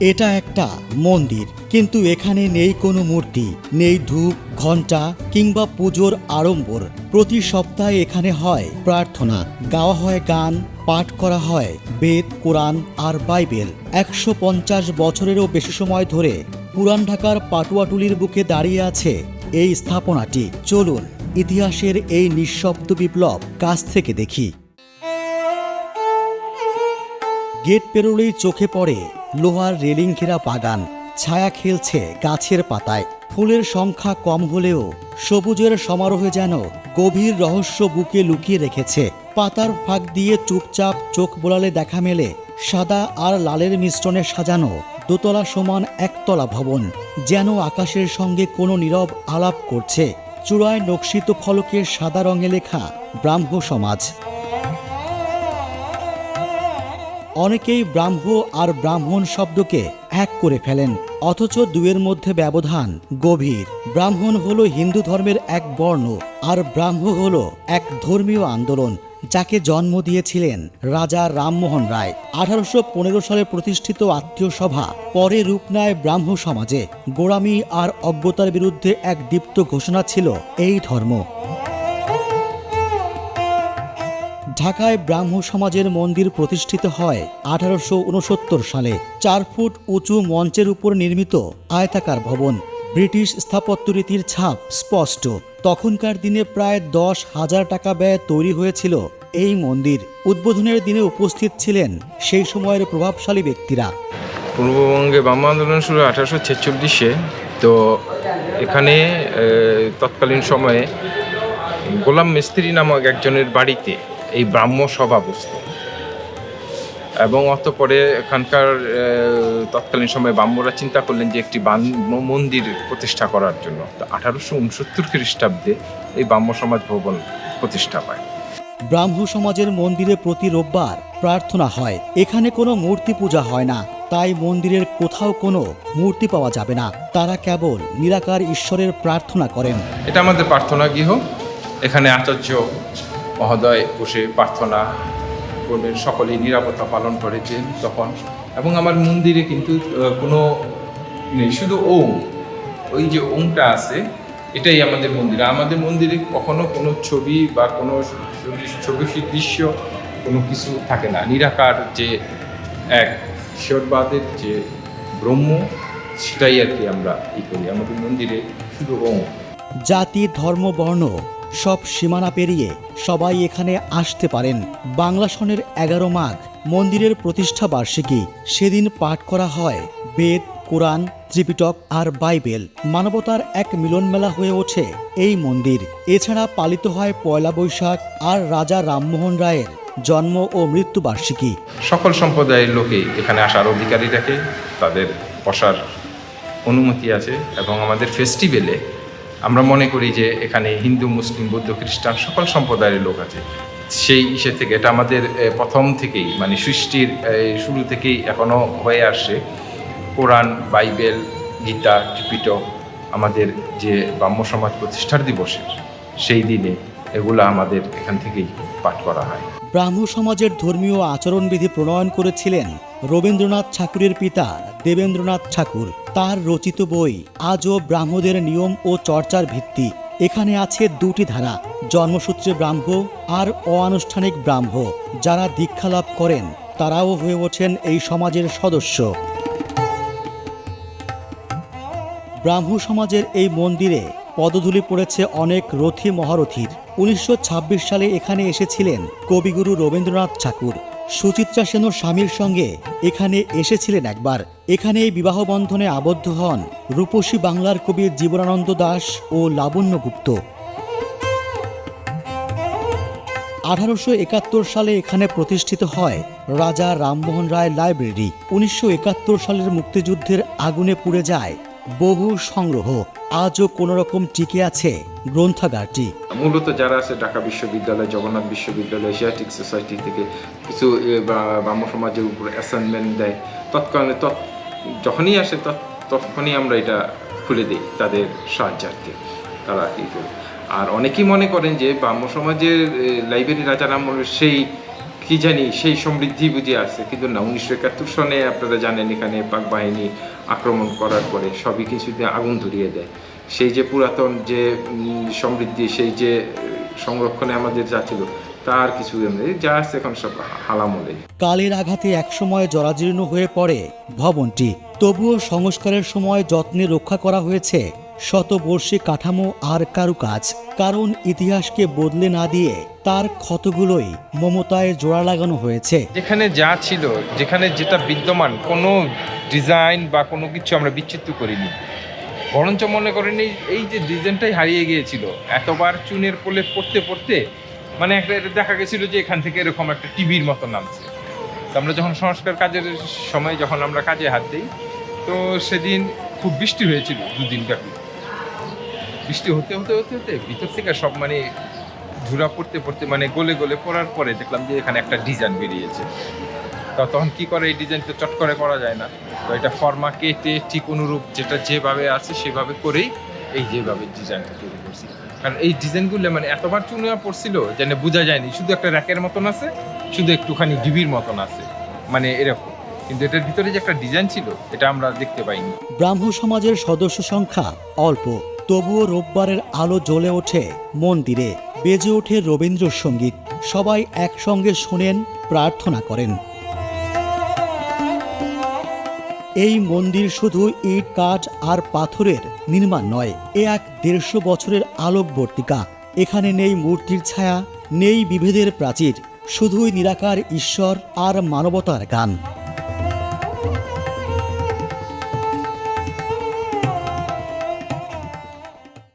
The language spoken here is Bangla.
এটা একটা মন্দির, কিন্তু এখানে নেই কোনো মূর্তি, নেই ধূপ, ঘণ্টা কিংবা পুজোর আড়ম্বর। প্রতি সপ্তাহে এখানে হয় প্রার্থনা, গাওয়া হয় গান, পাঠ করা হয়, বেদ, কোরআন আর বাইবেল। একশো পঞ্চাশ বছরেরও বেশি সময় ধরে পুরান ঢাকার পাটুয়াটুলির বুকে দাঁড়িয়ে আছে এই স্থাপনাটি। চলুন, ইতিহাসের এই নিঃশব্দ বিপ্লব কাছ থেকে দেখি। গেট পেরোলেই চোখে পড়ে লোহার রেলিং ঘেরা বাগান, ছায়া খেলছে গাছের পাতায়। ফুলের সংখ্যা কম হলেও সবুজের সমারোহে যেন গভীর রহস্য বুকে লুকিয়ে রেখেছে। পাতার ফাঁক দিয়ে চুপচাপ চোখ বোলালে দেখা মেলে, সাদা আর লালের মিশ্রণে সাজানো দোতলা সমান একতলা ভবন, যেন আকাশের সঙ্গে কোনো নীরব আলাপ করছে। চূড়ায় নকশিত ফলকে সাদা রঙে লেখা ব্রাহ্ম সমাজ অনেকেই ব্রাহ্ম আর ব্রাহ্মণ শব্দকে এক করে ফেলেন, অথচ দুয়ের মধ্যে ব্যবধান গভীর। ব্রাহ্মণ হলো হিন্দু ধর্মের এক বর্ণ, আর ব্রাহ্ম হলো এক ধর্মীয় আন্দোলন, যাকে জন্ম দিয়েছিলেন রাজা রামমোহন রায়। আঠারোশো পনেরো সালে প্রতিষ্ঠিত আত্মীয় সভা, পরে রূপ নেয় ব্রাহ্ম সমাজে গোড়ামি আর অজ্ঞতার বিরুদ্ধে এক দীপ্ত ঘোষণা ছিল এই ধর্ম। ঢাকায় ব্রাহ্ম সমাজের মন্দির প্রতিষ্ঠিত হয় আঠারোশো উনসত্তর সালে। চার ফুট উঁচু মঞ্চের উপর নির্মিত আয়তাকার ভবন। ব্রিটিশ স্থাপত্যরীতির ছাপ স্পষ্ট। তখনকার দিনে প্রায় দশ হাজার টাকা ব্যয়ে তৈরি হয়েছিল এই মন্দির। উদ্বোধনের দিনে উপস্থিত ছিলেন সেই সময়ের প্রভাবশালী ব্যক্তিরা। পূর্ববঙ্গে বাম আন্দোলন শুরু আঠারোশো ছেচল্লিশে। তো এখানে তৎকালীন সময়ে গোলাম মিস্ত্রি নামক একজনের বাড়িতে এই ব্রাহ্ম সভা বসত। এবং অতপরে এখানকার তৎকালীন সময়ে ব্রাহ্মরা চিন্তা করলেন যে একটি ব্রাহ্ম মন্দির প্রতিষ্ঠা করার জন্য। তো আঠারোশো উনসত্তর খ্রিস্টাব্দে এই ব্রাহ্ম সমাজ ভবন প্রতিষ্ঠা পায় ব্রাহ্ম সমাজের মন্দিরে প্রতি রোববার প্রার্থনা হয়। এখানে কোনো মূর্তি পূজা হয় না। তাই মন্দিরের কোথাও কোনো মূর্তি পাওয়া যাবে না। তারা কেবল নিরাকার ঈশ্বরের প্রার্থনা করেন। এটা আমাদের প্রার্থনা গৃহ এখানে আচার্য মহোদয় বসে প্রার্থনা করবেন সকলেই নিরাপত্তা পালন করেছেন তখন। এবং আমার মন্দিরে কিন্তু কোনো নেই, শুধু ওম। ওই যে ওমটা আছে, এটাই আমাদের মন্দির। আমাদের মন্দিরে কখনো কোনো ছবি বা কোনো ছবি ছবি, দৃশ্য কোনো কিছু থাকে না। নিরাকার যে এক ঈশ্বরবাদের যে ব্রহ্ম, সেটাই আর কি আমরা ই করি। আমাদের মন্দিরে শুধু ওম। জাতি, ধর্ম, বর্ণ সব সীমানা পেরিয়ে সবাই এখানে আসতে পারেন। বাংলা সনের এগারো মাঘ, মন্দিরের প্রতিষ্ঠা বার্ষিকী। সেদিন পাঠ করা হয় বেদ, কোরআন, ত্রিপিটক আর বাইবেল। মানবতার এক মিলনমেলা হয়ে ওঠে এই মন্দির। এছাড়া পালিত হয় পয়লা বৈশাখ আর রাজা রামমোহন রায়ের জন্ম ও মৃত্যু বার্ষিকী। সকল সম্প্রদায়ের লোকে এখানে আসার অধিকারী রাখে তাদের বসার অনুমতি আছে এবং আমাদের ফেস্টিভ্যালে আমরা মনে করি যে এখানে হিন্দু, মুসলিম, বৌদ্ধ, খ্রিস্টান সকল সম্প্রদায়ের লোক আছে। সেই ইসে থেকে এটা আমাদের প্রথম থেকেই মানে সৃষ্টির শুরু থেকেই এখনও হয়ে আসছে। কোরআন, বাইবেল, গীতা, ত্রিপিটক, আমাদের যে ব্রাহ্ম সমাজ প্রতিষ্ঠার দিবসের সেই দিনে এগুলো আমাদের এখান থেকেই পাঠ করা হয়। ব্রাহ্ম সমাজের ধর্মীয় আচরণবিধি প্রণয়ন করেছিলেন রবীন্দ্রনাথ ঠাকুরের পিতা দেবেন্দ্রনাথ ঠাকুর। তার রচিত বই আজও ব্রাহ্মদের নিয়ম ও চর্চার ভিত্তি। এখানে আছে দুটি ধারা, জন্মসূত্রে ব্রাহ্ম আর অআনুষ্ঠানিক ব্রাহ্ম। যারা দীক্ষা লাভ করেন, তারাও হয়ে ওঠেন এই সমাজের সদস্য। ব্রাহ্ম সমাজের এই মন্দিরে পদধূলি পড়েছে অনেক রথী মহারথীর। উনিশশো ছাব্বিশ সালে এখানে এসেছিলেন কবিগুরু রবীন্দ্রনাথ ঠাকুর। সুচিত্রা সেনর স্বামীর সঙ্গে এখানে এসেছিলেন একবার। এখানে বিবাহ বন্ধনে আবদ্ধ হন রূপসী বাংলার কবি জীবনানন্দ দাস ও লাবণ্য গুপ্ত আঠারোশো একাত্তর সালে এখানে প্রতিষ্ঠিত হয় রাজা রামমোহন রায় লাইব্রেরি। উনিশশো একাত্তর সালের মুক্তিযুদ্ধের আগুনে পুড়ে যায় বহু সংগ্রহ। আজও কোনো রকম টিকে আছে গ্রন্থাগারটি। মূলত যারা আছে ঢাকা বিশ্ববিদ্যালয়, জগন্নাথ বিশ্ববিদ্যালয় এশিয়াটিক সোসাইটি থেকে কিছু ব্রাহ্ম সমাজের উপর অ্যাসাইনমেন্ট দেয়। তৎকালীন তৎ যখনই আসে তখনই আমরা এটা খুলে দিই, তাদের সাহায্যার্থে তারা ই করে আর অনেকেই মনে করেন যে ব্রাহ্ম সমাজের লাইব্রেরি রাজা রামমোহনের সেই, কি জানি, সেই সমৃদ্ধি বুঝে আছে কিন্তু না, উনিশশো একাত্তর সনে আপনারা জানেন এখানে পাক বাহিনী আক্রমণ করার পরে সবই কিছুতে আগুন ধরিয়ে দেয়। সেই যে পুরাতন যে সমৃদ্ধি, সেই যে সংরক্ষণে আমাদের যা ছিল তার কিছু নেই যা আছে এখন সব হালামলে কালের আঘাতে একসময় জরাজীর্ণ হয়ে পড়ে ভবনটি। তবুও সংস্কারের সময় যত্নে রক্ষা করা হয়েছে শতবর্ষী কাঠামো আর কারুকাজ। কারণ ইতিহাসকে বদলে না দিয়ে তার ক্ষতগুলোই মমতায় জোড়া লাগানো হয়েছে। যেখানে যা ছিল যেখানে যেটা বিদ্যমান কোনো ডিজাইন বা কোনো কিছু আমরা বিচ্ছিন্ন করিনি। বরঞ্চ মনে করেনি এই এই যে ডিজাইনটাই হারিয়ে গিয়েছিল এতবার চুনের পোলে পড়তে পড়তে মানে একটা এটা দেখা গেছিল যে এখান থেকে এরকম একটা টিভির মতো নামছে। আমরা যখন সংস্কার কাজের সময় যখন আমরা কাজে হাত দিই, তো সেদিন খুব বৃষ্টি হয়েছিল দুদিন ব্যাপী। বৃষ্টি হতে হতে হতে হতে ভিতর থেকে সব মানে ঝুরা পড়তে পড়তে মানে গলে গলে পড়ার পরে দেখলাম যে এখানে একটা ডিজাইন বেরিয়েছে। তো তখন কি করে এই ডিজাইনটা চট করে করা যায় না। তো এটা ফর্মা কেটে ঠিক অনুরূপ যেটা যেভাবে আছে সেভাবে করেই এই যেভাবে ডিজাইনটা তৈরি কারণ এই ডিজাইনগুলো মানে এতবার চুনিয়া পড়ছিল যেন বোঝা যায়নি। শুধু একটা র্যাকের মতন আছে, শুধু একটুখানি ডিবির মতন আছে। মানে এরকম। কিন্তু এটার ভিতরে যে একটা ডিজাইন ছিল, এটা আমরা দেখতে পাইনি। ব্রাহ্ম সমাজের সদস্য সংখ্যা অল্প, তবুও রোববারের আলো জ্বলে ওঠে মন্দিরে। বেজে ওঠে রবীন্দ্রসঙ্গীত। সবাই একসঙ্গে শোনেন, প্রার্থনা করেন। এই মন্দির শুধু ইট, কাঠ আর পাথরের নির্মাণ নয়, এ এক দেড়শো বছরের আলোকবর্তিকা। এখানে নেই মূর্তির ছায়া, নেই বিভেদের প্রাচীর, শুধুই নিরাকার ঈশ্বর আর মানবতার গান।